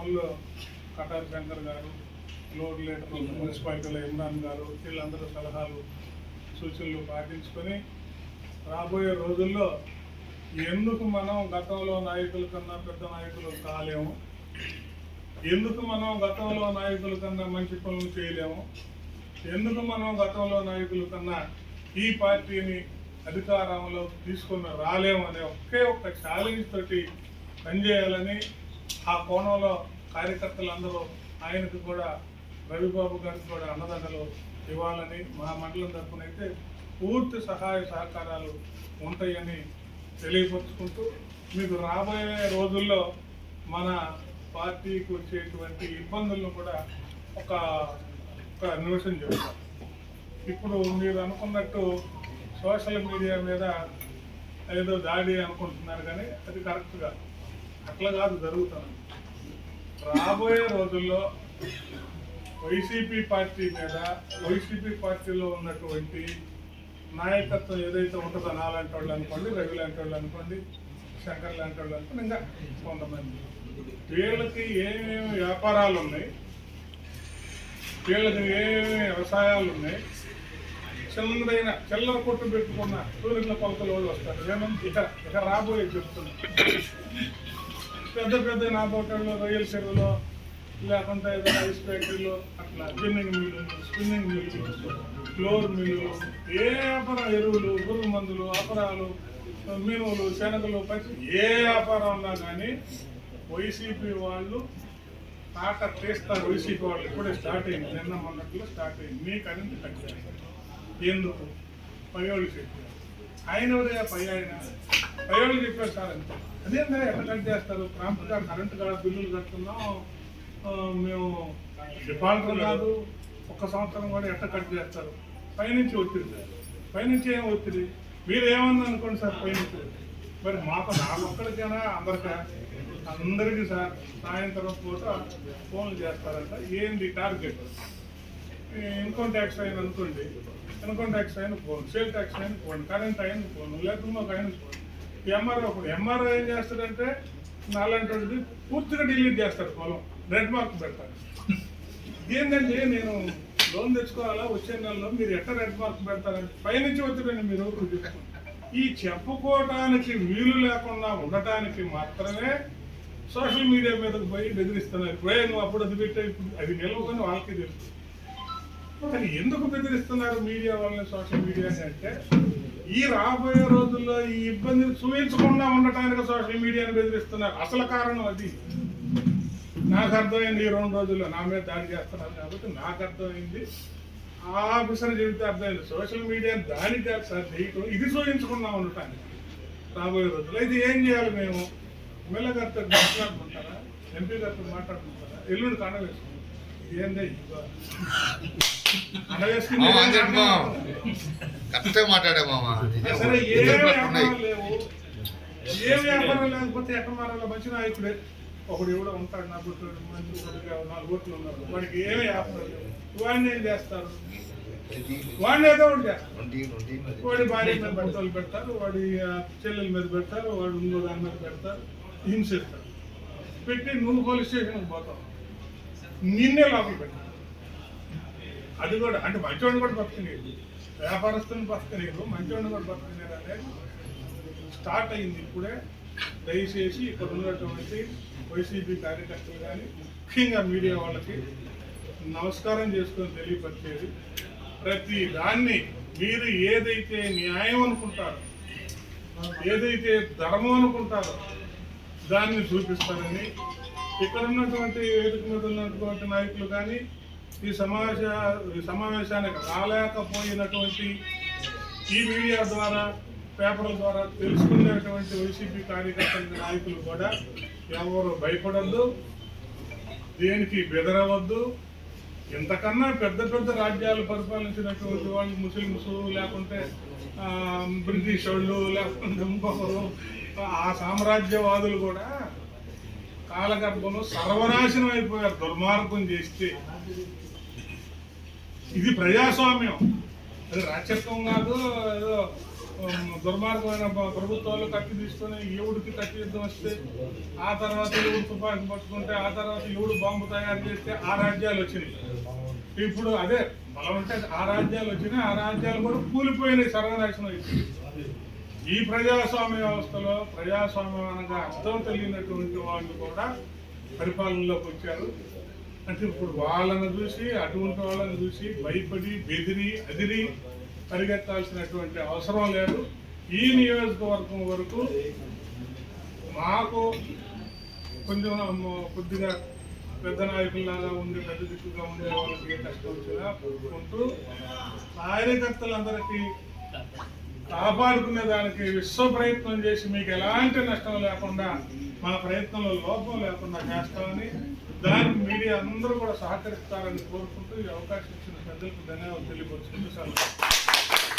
టౌన్లో కటార్ శంకర్ గారు load litre మున్సిపాలిటీల Imran గారు వీళ్ళందరూ సలహాలు సూచనలు పాటించుకొని రాబోయే రోజుల్లో ఎందుకు మనం గతంలో నాయకుల కన్నా పెద్ద నాయకులు కాలేము? ఎందుకు మనం గతంలో నాయకుల కన్నా మంచి పనులు చేయలేము? ఎందుకు మనం గతంలో నాయకుల కన్నా ఈ పార్టీని అధికారంలో తీసుకుని రాలేము అనే ఒకే ఒక్క ఛాలెంజ్ తోటి పనిచేయాలని ఆ కోణంలో కార్యకర్తలందరూ ఆయనకు కూడా రవిబాబు గారికి కూడా అన్నదండలు ఇవ్వాలని మా మండలం తరఫున అయితే పూర్తి సహాయ సహకారాలు ఉంటాయని తెలియపరుచుకుంటూ మీకు రాబోయే రోజుల్లో మన పార్టీకి వచ్చేటువంటి ఇబ్బందులను కూడా ఒక ఒక నిమిషం చెప్తాం ఇప్పుడు మీరు అనుకున్నట్టు సోషల్ మీడియా మీద ఏదో దాడి అనుకుంటున్నారు కానీ అది కరెక్ట్గా అట్లా కాదు జరుగుతుంది రాబోయే రోజుల్లో వైసీపీ పార్టీ మీద వైసీపీ పార్టీలో ఉన్నటువంటి నాయకత్వం ఏదైతే ఉంటుందో నాలాంటి వాళ్ళు అనుకోండి రవి లాంటి వాళ్ళు అనుకోండి శంకర్ లాంటి వాళ్ళు అనుకోండి ఇంకా కొంతమంది. వీళ్ళకి ఏమేమి వ్యాపారాలు ఉన్నాయి? వీళ్ళకి ఏమేమి వ్యవసాయాలు ఉన్నాయి? చిన్నదైన చిల్లర కొట్టు పెట్టుకున్న సూర్యుల కొలతలు వాళ్ళు వస్తారు నేను ఇక ఇక రాబోయే చెప్తున్నా. పెద్ద పెద్ద నాతోటల్లో రొయ్యల చెరువులో లేకుంటే ఏదైనా ఐస్ ఫ్యాక్టరీలో అట్లా ginning mill spinning mill flour mill ఏ వ్యాపారం ఎరువులు పురుగు మందులు అపరాలు మినువులు శనగలు పచ్చి ఏ వ్యాపారం ఉన్నా కానీ వైసీపీ వాళ్ళు తాట తీస్తారు. వైసీపీ వాళ్ళు ఇప్పుడే స్టార్ట్ అయింది. నిన్న మొన్నట్లో స్టార్ట్ అయింది. మీకు అనేది తగ్గారు ఎందుకు? పైవాళ్ళు చెప్పారు. ఆయన ఎవరయ్యా పై ఆయన. పైవాళ్ళు చెప్పారు సార్ అంతే అదేందా ఎట్లా కట్ చేస్తారు? ప్రాంప్ట్గా కరెంటు బిల్లులు కడుతున్నాం. మేము డిఫాల్టర్ కాదు. ఒక్క సంవత్సరం కూడా ఎట్లా కట్ చేస్తారు? పైనుంచి ఒత్తిడి సార్. పైనుంచి ఏం ఒత్తిడి? మీరు ఏమన్నా అనుకోండి సార్ పైనుంచి మరి మాకు నాకు ఒక్కడికైనా అందరికా అందరికీ సార్ సాయంత్రం పూట ఫోన్లు చేస్తారంట. ఏంది టార్గెట్? ఇన్కమ్ ట్యాక్స్ అయిన అనుకోండి. ఇన్కమ్ ట్యాక్స్ అయిన పోను సేల్ ట్యాక్స్ అయిన పోను కరెంట్ అయిన పోను లేకుండా ఒక ఆయన పోను. ఎంఆర్ఓ ఇప్పుడు ఎంఆర్ఓ ఏం చేస్తాడంటే నాలాంటి పూర్తిగా డిలీట్ చేస్తాడు పొలం రెడ్ మార్క్ పెడతాడు ఏంటంటే నేను లోన్ తెచ్చుకోవాలా వచ్చే నెలలో మీరు ఎట్లా రెడ్ మార్క్ పెడతారంటే పైనుంచి వచ్చారని మీరు ఎవరు ఈ చెప్పుకోవటానికి వీలు లేకుండా ఉండటానికి మాత్రమే సోషల్ మీడియా మీదకి పోయి బెదిరిస్తున్నారు. ఇప్పుడే నువ్వు అప్పుడు అది పెట్టే అది నిలవని వాళ్ళకి తెలుస్తుంది కానీ ఎందుకు బెదిరిస్తున్నారు మీడియా వాళ్ళని సోషల్ మీడియా అంటే ఈ రాబోయే రోజుల్లో ఈ ఇబ్బందిని చూపించకుండా ఉండటానికి సోషల్ మీడియాని బెదిరిస్తున్నారు. అసలు కారణం అది. నాకు అర్థమైంది ఈ రెండు రోజుల్లో నా మీద దాడి చేస్తున్నారు కాబట్టి నాకు అర్థమైంది. ఆ ఆఫీసర్ చెబితే అర్థమైంది. సోషల్ మీడియా దాడి సార్ చేయటం ఇది చూపించకుండా ఉండటానికి రాబోయే రోజుల్లో ఇది ఏం చేయాలి మేము? ఎమ్మెల్యే గారితో మాట్లాడుకుంటారా? ఎంపీ గారితో మాట్లాడుకుంటారా? ఎల్లుండి కండ కరెక్టే మాట్లాడే మామ. ఏ వ్యాపారం లేకపోతే ఎక్కడ మారాలి మంచి నాయకుడే. ఒకడు ఎవడో ఉంటాడు నా కొడుకు నాలుగు ఓట్లు ఉన్నారు. వాడికి ఏ వ్యాపారం లేవు. వాడిని ఏం చేస్తారు? వాడిని ఏదో ఒకటి చేస్తారు. వాడి భార్య మీద బట్టలు పెడతారు వాడి చెల్లెల మీద పెడతారు వాడు ఇంకో దాని మీద పెడతారు హింసిస్తారు. పెట్టి నువ్వు పోలీస్ స్టేషన్కి పోతావు. నిన్నే లోపల పెట్టారు అది కూడా అంటే మంచివాడిని కూడా బతకలేదు. వ్యాపారస్తుని బతకలేదు మంచివాడిని కూడా బతకలేదు అనేది స్టార్ట్ అయింది ఇప్పుడే. దయచేసి ఇక్కడ ఉన్నటువంటి వైసీపీ కార్యకర్తలు కానీ ముఖ్యంగా మీడియా వాళ్ళకి నమస్కారం చేసుకొని తెలియపరిచేది ప్రతి దాన్ని మీరు ఏదైతే న్యాయం అనుకుంటారో ఏదైతే ధర్మం అనుకుంటారో దాన్ని చూపిస్తారని ఇక్కడ ఉన్నటువంటి వేదిక మీద ఉన్నటువంటి నాయకులు కానీ ఈ సమావేశ ఈ సమావేశానికి రాలేకపోయినటువంటి ఈ మీడియా ద్వారా పేపర్ల ద్వారా తెలుసుకునేటువంటి వైసీపీ కార్యకర్తల నాయకులు కూడా ఎవరు భయపడద్దు దేనికి బెదరవద్దు. ఇంతకన్నా పెద్ద పెద్ద రాజ్యాలు పరిపాలించినటువంటి వాళ్ళు ముస్లిమ్స్ లేకుంటే బ్రిటిష్ వాళ్ళు లేకుంటే ఇంకొకరు ఆ సామ్రాజ్యవాదులు కూడా కాలగర్భంలో సర్వనాశనం అయిపోయారు దుర్మార్గం చేస్తే. ఇది ప్రజాస్వామ్యం. అది రాచరికం కాదు ఏదో దుర్మార్గమైన ప్రభుత్వాలు కత్తి తీసుకొని ఎవడికి కత్తి యుద్ధం వస్తే ఆ తర్వాత ఎవడు తుపాకి పట్టుకుంటే ఆ తర్వాత ఎవడు బాంబు తయారు చేస్తే ఆ రాజ్యాలు వచ్చినాయి. ఇప్పుడు అదే బలం అంటే ఆ రాజ్యాలు వచ్చినాయి ఆ రాజ్యాలు కూడా కూలిపోయినాయి సర్వనాశనం అయిపోయింది ఈ ప్రజాస్వామ్య వ్యవస్థలో ప్రజాస్వామ్యం అనగా అర్థం తెలియనటువంటి వాళ్ళు కూడా పరిపాలనలోకి వచ్చారు. అంటే ఇప్పుడు వాళ్ళని చూసి అటువంటి వాళ్ళని చూసి భయపడి బెదిరి అదిరి పరిగెత్తాల్సినటువంటి అవసరం లేదు. ఈ నియోజకవర్గం వరకు మాకు కొంచెం కొద్దిగా పెద్ద నాయకుల్లాగా ఉండి పెద్ద దిక్కుగా ఉండే వాళ్ళకి ఏ కష్టం వచ్చినా ఉంటూ కార్యకర్తలందరికీ కాపాడుకునే దానికి విశ్వ ప్రయత్నం చేసి మీకు ఎలాంటి నష్టం లేకుండా మా ప్రయత్నంలో లోపం లేకుండా చేస్తామని దానికి మీడియా అందరూ కూడా సహకరిస్తారని కోరుకుంటూ ఈ అవకాశం ఇచ్చిన పెద్దలకు ధన్యవాదాలు తెలియపరుచుకుంటూ సెలవు.